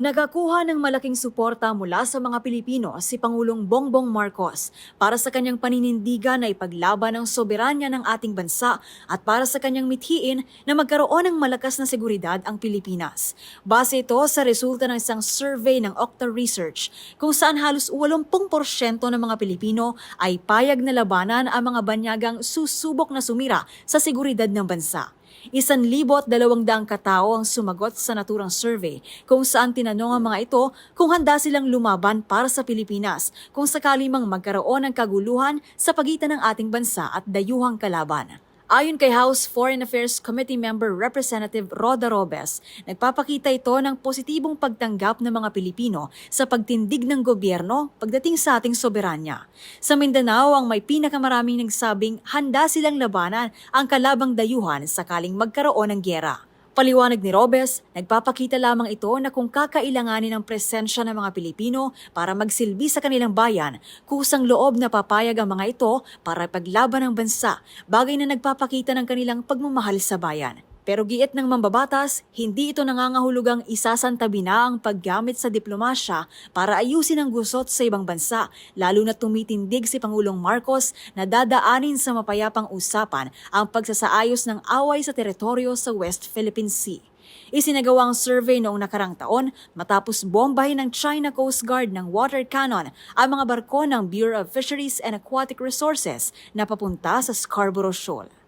Nagakuha ng malaking suporta mula sa mga Pilipino si Pangulong Bongbong Marcos para sa kanyang paninindigan na ipaglaban ang soberanya ng ating bansa at para sa kanyang mithiin na magkaroon ng malakas na seguridad ang Pilipinas. Base ito sa resulta ng isang survey ng Okta Research kung saan halos 80% ng mga Pilipino ay payag na labanan ang mga banyagang susubok na sumira sa seguridad ng bansa. Isan libo at dalawang daang katao ang sumagot sa naturang survey kung saan tinanong ang mga ito kung handa silang lumaban para sa Pilipinas kung sakali mang magkaroon ng kaguluhan sa pagitan ng ating bansa at dayuhang kalaban. Ayon kay House Foreign Affairs Committee Member Representative Roda Robes, nagpapakita ito ng positibong pagtanggap ng mga Pilipino sa pagtindig ng gobyerno pagdating sa ating soberanya. Sa Mindanao ang may pinakamaraming nagsabing handa silang labanan ang kalabang dayuhan sakaling magkaroon ng gyera. Paliwanag ni Robes, nagpapakita lamang ito na kung kakailanganin ng presensya ng mga Pilipino para magsilbi sa kanilang bayan, kusang loob na papayag ang mga ito para paglaban ng bansa, bagay na nagpapakita ng kanilang pagmamahal sa bayan. Pero giit ng mambabatas, hindi ito nangangahulugang isasantabi na ang paggamit sa diplomasya para ayusin ang gusot sa ibang bansa, lalo na tumitindig si Pangulong Marcos na dadaanin sa mapayapang usapan ang pagsasaayos ng away sa teritoryo sa West Philippine Sea. Isinagawa ang survey noong nakarang taon matapos bombahin ng China Coast Guard ng water cannon ang mga barko ng Bureau of Fisheries and Aquatic Resources na papunta sa Scarborough Shoal.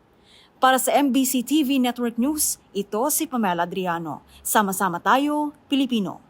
Para sa MBC TV Network News, ito si Pamela Adriano. Sama-sama tayo, Pilipino.